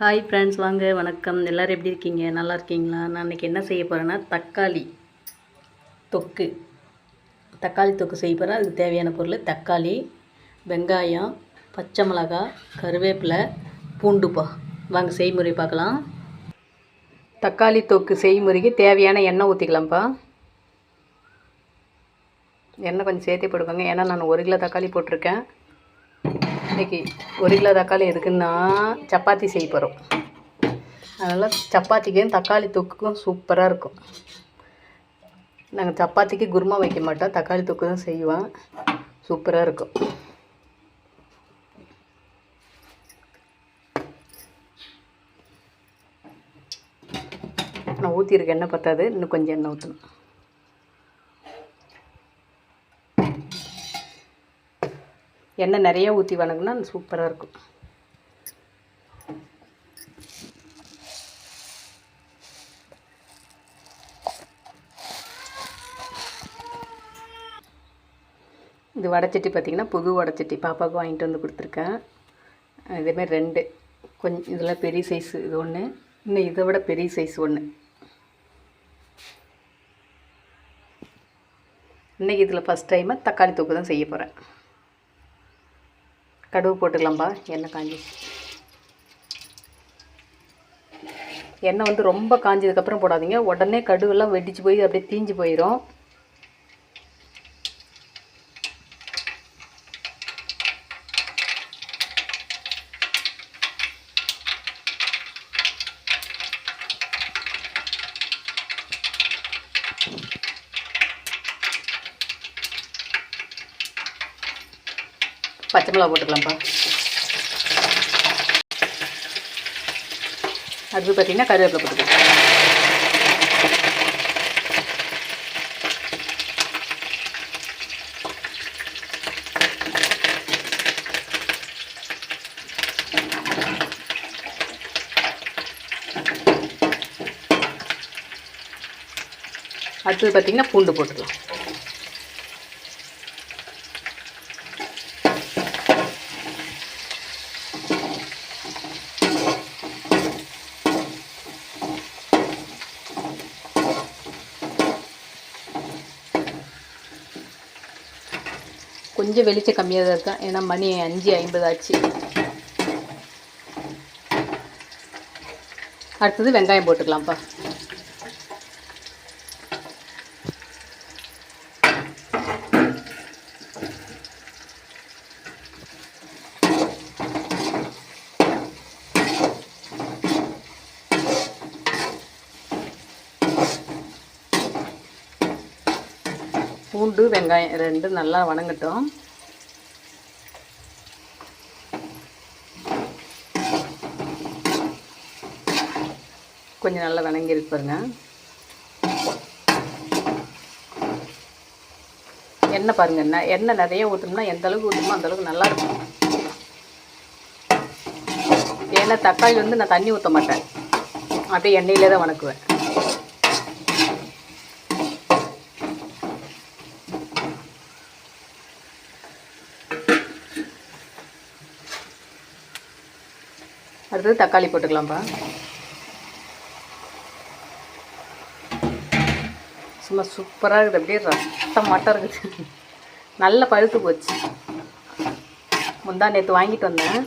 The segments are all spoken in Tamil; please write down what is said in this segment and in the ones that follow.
ஹாய் ஃப்ரெண்ட்ஸ் வாங்க வணக்கம். எல்லோரும் எப்படி இருக்கீங்க? நல்லா இருக்கீங்களா? நான் இன்றைக்கி என்ன செய்ய போகிறேன்னா தக்காளி தொக்கு. தக்காளி தொக்கு செய்ய போகிறேன் அதுக்கு தேவையான பொருள் தக்காளி வெங்காயம் பச்சை மிளகாய் கருவேப்பிலை பூண்டுப்பா வாங்க செய்முறை பார்க்கலாம். தக்காளி தொக்கு செய்முறைக்கு தேவையான எண்ணெய் ஊற்றிக்கலாம்ப்பா எண்ணெய் கொஞ்சம் சேர்த்தே போட்டுக்கோங்க. ஏன்னா நான் ஒரு கிலோ தக்காளி போட்டிருக்கேன். இன்றைக்கி ஒரு கிலோ தக்காளி எதுக்குன்னா சப்பாத்தி செய்ய போகிறோம் அதனால் சப்பாத்திக்கும் தக்காளி தொக்குக்கும் சூப்பராக இருக்கும். நாங்கள் சப்பாத்திக்கு குருமா வைக்க மாட்டோம். தக்காளி தொக்கு தான் செய்வோம். சூப்பராக இருக்கும். நான் ஊற்றிருக்கேன் எண்ணெய் பத்தாது. இன்னும் கொஞ்சம் எண்ணெய் ஊற்றணும் எண்ணெய் நிறைய ஊற்றி வணங்கினா சூப்பராக இருக்கும். இது வடைச்சட்டி பார்த்திங்கன்னா புது வடைச்சட்டி பாப்பாவுக்கு வாங்கிட்டு வந்து கொடுத்துருக்கேன். இதேமாதிரி ரெண்டு. கொஞ்சம் இதெல்லாம் பெரிய சைஸு இது ஒன்று இன்னும் இதை விட பெரிய சைஸ் ஒன்று இன்றைக்கி இதில் ஃபஸ்ட் டைமாக தக்காளி தொக்கு தான் செய்ய போகிறேன் கடுகு போட்டுக்கலாம்ப்பா எண்ணெய் காஞ்சி. எண்ணெய் வந்து ரொம்ப காஞ்சதுக்கப்புறம் போடாதீங்க. உடனே கடுகுலாம் வெடிச்சு போய் அப்படியே தீஞ்சு போயிடும் பச்சை மிளகா போட்டுக்கலாம்ப்பா. அடுத்து பார்த்தீங்கன்னா கருவேப்பிலை போட்டுக்கலாம். அடுத்தது பார்த்திங்கன்னா பூண்டு போட்டுக்கலாம். கொஞ்சம் வெளிச்சம் கம்மியாக தான் இருக்கேன் ஏன்னா மணி அஞ்சு ஐம்பது ஆச்சு. அடுத்தது வெங்காயம் போட்டுக்கலாம்ப்பா. பூண்டு வெங்காயம் ரெண்டும் நல்லா வணங்கட்டும். கொஞ்சம் நல்லா வணங்கிருக்கு பாருங்க. எண்ணெய் பாருங்க என்ன எண்ணெய் நிறைய ஊற்றணும்னா எந்த அளவுக்கு ஊற்றணுமோ அந்தளவுக்கு நல்லா இருக்கும். ஏன்னா தக்காளி வந்து நான் தண்ணி ஊற்ற மாட்டேன். அப்படியே எண்ணெயிலே தான் வணக்குவேன். அடுத்தது தக்காளி போட்டுக்கலாம்ப்பா. சும்மா சூப்பராக இருக்குது. அப்படியே ரத்தம் மட்டும் இருக்குது. நல்ல பழுத்து போச்சு. முந்தா நேற்று வாங்கிட்டு வந்தேன்.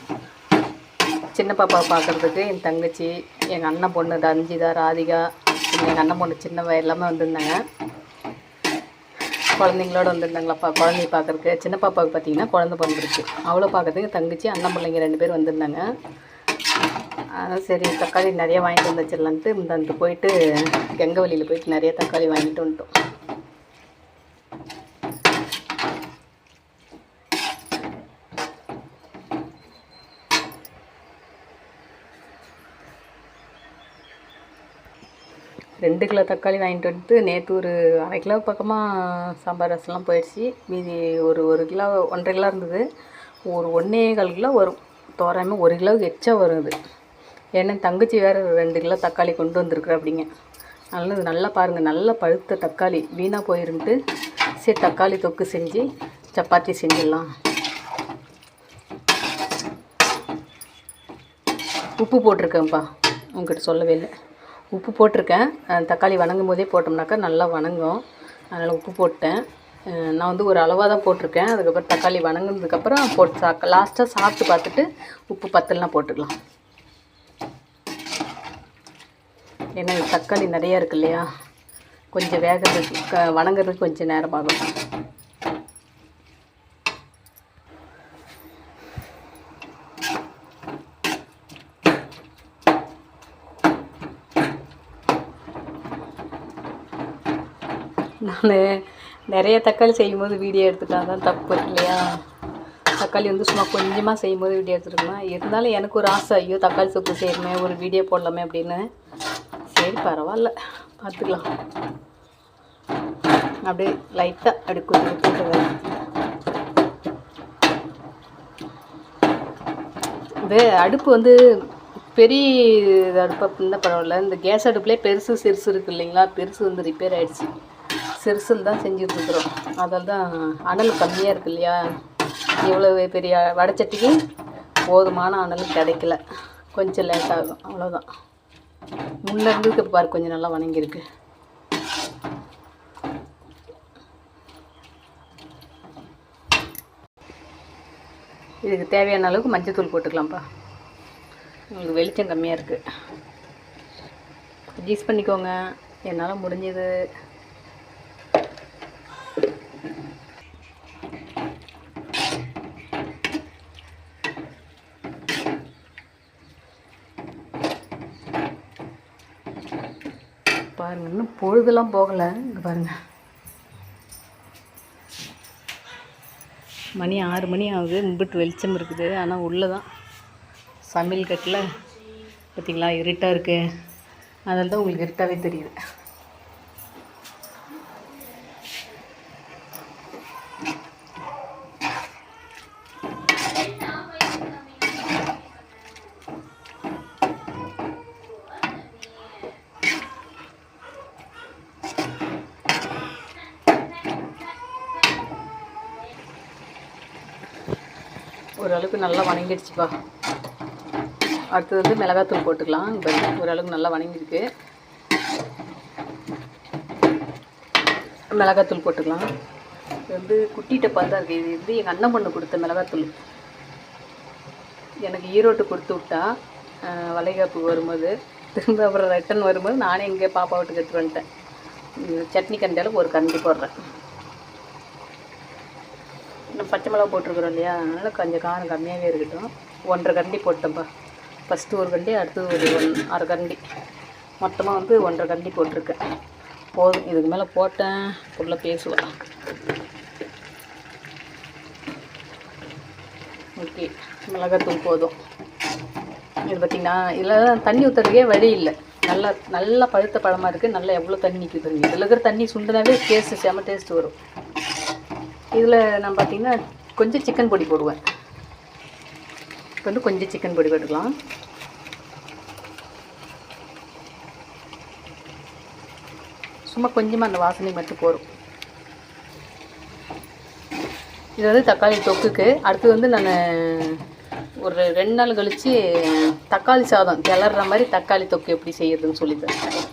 சின்ன பாப்பாவை பார்க்குறதுக்கு என் தங்கச்சி எங்கள் அண்ணன் பொண்ணு ரஞ்சிதா ராதிகா எங்கள் அண்ணன் பொண்ணு சின்னவ எல்லாமே வந்திருந்தாங்க. குழந்தைங்களோட வந்திருந்தாங்களப்பா குழந்தைய பார்க்குறதுக்கு சின்ன பாப்பாவுக்கு பார்த்தீங்கன்னா குழந்த பிறந்துருக்கு அவ்வளோ பார்க்குறதுக்கு தங்கச்சி அண்ணன் பிள்ளைங்க ரெண்டு பேர் வந்திருந்தாங்க. அதான் சரி தக்காளி நிறைய வாங்கிட்டு வந்து இந்த இந்த போயிட்டு கெங்கவழியில் போயிட்டு நிறைய தக்காளி வாங்கிட்டு வந்துட்டோம். ரெண்டு கிலோ தக்காளி வாங்கிட்டு வந்துட்டு நேற்று ஒரு அரை கிலோ பக்கமாக சாம்பார் ரசம்லாம் போயிடுச்சு. மீதி ஒரு ஒரு கிலோ ஒன்றரை கிலோ இருந்தது. ஒரு ஒன்றே கால் கிலோ வரும். தோராயமாக ஒரு கிலோவுக்கு எச்சா வரும் ஏன்னா தங்கச்சி வேறு ரெண்டு கிலோ தக்காளி கொண்டு வந்திருக்குற அப்படிங்க. அதனால் இது நல்லா பாருங்கள் நல்லா பழுத்த தக்காளி. வீணாக போயிருந்துட்டு சரி தக்காளி தொக்கு செஞ்சு சப்பாத்தி செஞ்சிடலாம். உப்பு போட்டிருக்கேன்ப்பா. உங்ககிட்ட சொல்லவே இல்லை. உப்பு போட்டிருக்கேன். தக்காளி வணங்கும் போதே போட்டோம்னாக்கா நல்லா வணங்கும். அதனால் உப்பு போட்டேன். நான் வந்து ஒரு அளவாக தான் போட்டிருக்கேன். அதுக்கப்புறம் தக்காளி வணங்கினதுக்கப்புறம் போட்டு சா லாஸ்ட்டாக சாப்பிட்டு பார்த்துட்டு உப்பு பத்தலாம் போட்டுக்கலாம். ஏன்னா தக்காளி நிறையா இருக்கு இல்லையா? கொஞ்சம் வேகிறதுக்கு க வணங்குறதுக்கு கொஞ்சம் நேரம் ஆகும். நான் நிறைய தக்காளி செய்யும்போது வீடியோ எடுத்துட்டா தான் தப்பு இல்லையா? தக்காளி வந்து சும்மா கொஞ்சமாக செய்யும்போது வீடியோ எடுத்துருக்கலாம் இருந்தாலும் எனக்கு ஒரு ஆசை ஐயோ தக்காளி சூப்பு செய்யணுமே ஒரு வீடியோ போடலாமே அப்படின்னு. சரி பரவாயில்ல. பார்த்துக்கலாம் அப்படியே லைட்டாக அப்படி கொஞ்சம் போட்டு இது அடுப்பு வந்து பெரிய அடுப்பாக இருந்தால் பரவாயில்ல. இந்த கேஸ் அடுப்புலேயே பெருசு சிறுசு இருக்குது இல்லைங்களா? பெருசு வந்து ரிப்பேர் ஆகிடுச்சு சிறுசுன்னு தான் செஞ்சுட்டு அதில் தான் அனல் கம்மியாக இருக்கு இல்லையா? இவ்வளோ பெரிய வடச்சட்டிக்கு போதுமான அனல் கிடைக்கல. கொஞ்சம் லேட் ஆகும். அவ்வளோதான் முன்ன இருந்ததுக்கு பாரு கொஞ்சம் நல்லா வணங்கியிருக்கு. இதுக்கு தேவையான அளவுக்கு மஞ்சத்தூள் போட்டுக்கலாம்ப்பா. உங்களுக்கு வெளிச்சம் கம்மியாக இருக்குது அட்ஜஸ்ட் பண்ணிக்கோங்க. என்னால் முடிஞ்சது. பாருங்க இன்னும் பொழுதுலாம் போகலை. இங்கே பாருங்க. மணி ஆறு மணி ஆகுது. மும்பிட்டு வெளிச்சம் இருக்குது. ஆனால் உள்ளே தான் சமையல் கட்டில் பார்த்தீங்களா இருட்டாக இருக்குது அதனால தான் உங்களுக்கு இருட்டாகவே தெரியுது. ஓரளவுக்கு நல்லா வணங்கிடுச்சுப்பா. அடுத்தது வந்து மிளகாத்தூள் போட்டுக்கலாம். ஓரளவுக்கு நல்லா வணங்கியிருக்கு. மிளகாத்தூள் போட்டுக்கலாம். இது வந்து குட்டி டப்பா தான் இருக்குது இது வந்து எங்கள் அண்ணன் பொண்ணு கொடுத்த மிளகாத்தூள். எனக்கு ஈரோட்டு கொடுத்து விட்டா வளைகாப்பு வரும்போது திரும்ப அப்புறம் ரிட்டன் வரும்போது நானே இங்கே பாப்பா வீட்டுக்கு எடுத்துட்டு வந்துட்டேன். சட்னி கண்டாலும் ஒரு கண்டி போடுறேன். பச்சை மிளகா போட்டிருக்குறோம் இல்லையா? அதனால் கொஞ்சம் காரம் கம்மியாகவே இருக்கட்டும். ஒன்றரை கரண்டி போட்டேன்ப்பா ஃபஸ்ட்டு ஒரு கண்டி அடுத்தது ஒரு ஒன் அரை கரண்டி. மொத்தமாக வந்து ஒன்றரை கரண்டி போட்டிருக்கேன். போதும். இதுக்கு மேலே போட்டேன். புள்ள பேசுவேன் ஓகே. மிளகாத்தூள் போதும். இது பார்த்திங்கன்னா இதில் தண்ணி ஊற்றுறதுக்கே வழி இல்லை. நல்லா நல்லா பழுத்த பழமாக இருக்குது நல்லா எவ்வளோ தண்ணி நிற்குதுங்க இதில் இருக்கிற தண்ணி சுண்டுனாவே டேஸ்ட்டு செம டேஸ்ட் வரும். இதில் நான் பார்த்தீங்கன்னா கொஞ்சம் சிக்கன் பொடி போடுவேன். இப்போ வந்து கொஞ்சம் சிக்கன் பொடி போட்டுக்கலாம். சும்மா கொஞ்சமாக அந்த வாசனை மட்டும் போதும். இது வந்து தக்காளி தொக்குக்கு. அடுத்து வந்து நான் ஒரு ரெண்டு நாள் கழித்து தக்காளி சாதம் கிளற மாதிரி தக்காளி தொக்கு எப்படி செய்யறதுன்னு சொல்லி தரேன்.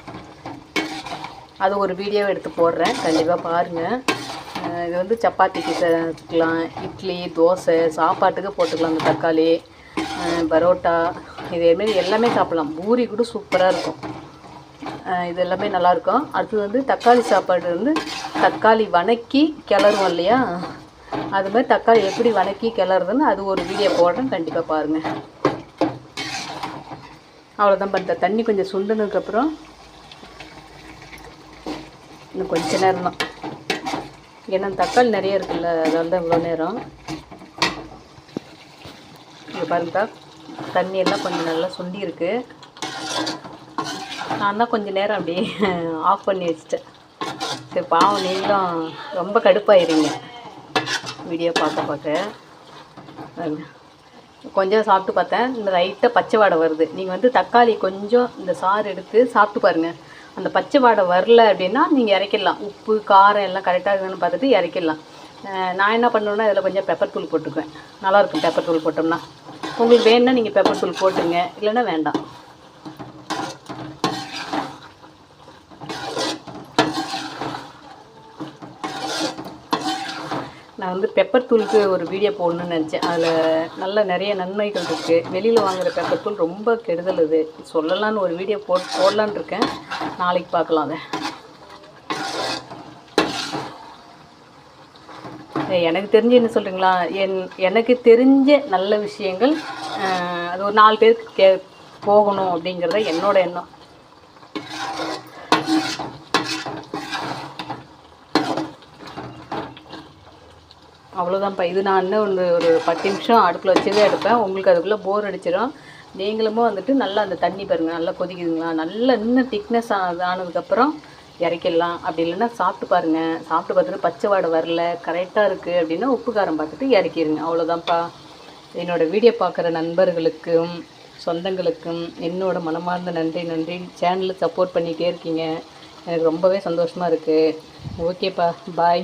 அது ஒரு வீடியோவை எடுத்து போடுறேன். கண்டிப்பாக பாருங்கள் இது வந்து சப்பாத்திக்கு சேர்த்துக்கலாம் இட்லி தோசை சாப்பாட்டுக்கு போட்டுக்கலாம் அந்த தக்காளி பரோட்டா. இதேமாரி எல்லாமே சாப்பிட்லாம். பூரி கூட சூப்பராக இருக்கும். இது எல்லாமே நல்லாயிருக்கும் அடுத்தது வந்து தக்காளி சாப்பாடு வந்து தக்காளி வணக்கி கிளறுவோம் இல்லையா? அது மாதிரி தக்காளி எப்படி வணக்கி கிளறுதுன்னு அது ஒரு வீடியோ போடுறேன். கண்டிப்பாக பாருங்கள் அவ்வளோதான் பண்ணுற தண்ணி கொஞ்சம் சுண்டுனதுக்கப்புறம் இன்னும் கொஞ்ச நேரம் தான். ஏன்னா தக்காளி நிறைய இருக்குல்ல அதனால தான் இவ்வளோ நேரம். இங்கே பாருங்கக்கா தண்ணி எல்லாம் கொஞ்சம் நல்லா சுண்டி இருக்கு நான் தான் கொஞ்சம் நேரம் அப்படியே ஆஃப் பண்ணி வச்சிட்டேன். சரி பாவம் நீங்களும் ரொம்ப கடுப்பாயிருங்க. வீடியோ பார்க்க பார்க்க. கொஞ்சம் சாப்பிட்டு பார்த்தேன். இந்த லைட்டாக பச்சை வாடை வருது. நீங்கள் வந்து தக்காளி கொஞ்சம் இந்த சாறு எடுத்து சாப்பிட்டு பாருங்கள் அந்த பச்சை வாடை வரல அப்படின்னா நீங்கள் இறக்கிடலாம். உப்பு காரம் எல்லாம் கரெக்டாக இருக்குன்னு பார்த்துட்டு இறக்கிடலாம். நான் என்ன பண்ணுவேன்னா இதில் கொஞ்சம் பெப்பர் தூள் போட்டுக்குவேன். நல்லாயிருக்கும் பெப்பர் தூள் போட்டோம்னா. உங்களுக்கு வேணும்னா நீங்கள் பெப்பர் தூள் போட்டுங்க. இல்லைன்னா வேண்டாம். நான் வந்து பெப்பர் தூளுக்கு ஒரு வீடியோ போடணும்னு நினச்சேன். அதில் நல்ல நிறைய நன்மைகள் இருக்குது வெளியில் வாங்குகிற பெப்பர் தூள் ரொம்ப கெடுதல் இது. சொல்லலான்னு ஒரு வீடியோ போட் போடலான்னு இருக்கேன். நாளைக்கு பார்க்கலாம் அதை. எனக்கு தெரிஞ்சு என்ன சொல்கிறீங்களா என் எனக்கு தெரிஞ்ச நல்ல விஷயங்கள் அது ஒரு நாலு பேருக்கு கே போகணும் அப்படிங்கிறத என்னோட எண்ணம். அவ்வளோதான்ப்பா இது நான் இன்னும் ஒரு ஒரு பத்து நிமிஷம் அடுப்பில் வச்சதே எடுப்பேன் உங்களுக்கு அதுக்குள்ளே போர் அடிச்சிடும் நீங்களும் வந்துட்டு நல்லா அந்த தண்ணி பாருங்கள் நல்லா கொதிக்குதுங்களா? நல்லா இன்னும் திக்னஸ் ஆனதுக்கப்புறம் இறக்கிடலாம். அப்படி இல்லைன்னா சாப்பிட்டு பாருங்கள் சாப்பிட்டு பார்த்துட்டு பச்சை வாடை வரல கரெக்டாக இருக்குது அப்படின்னா உப்பு காரம் பார்த்துட்டு இறக்கிடுங்க அவ்வளோதான்ப்பா என்னோடய வீடியோ பார்க்குற நண்பர்களுக்கும் சொந்தங்களுக்கும் என்னோட மனமார்ந்த நன்றி நன்றி. சேனலில் சப்போர்ட் பண்ணிகிட்டே இருக்கீங்க. எனக்கு ரொம்பவே சந்தோஷமாக இருக்குது ஓகேப்பா பாய்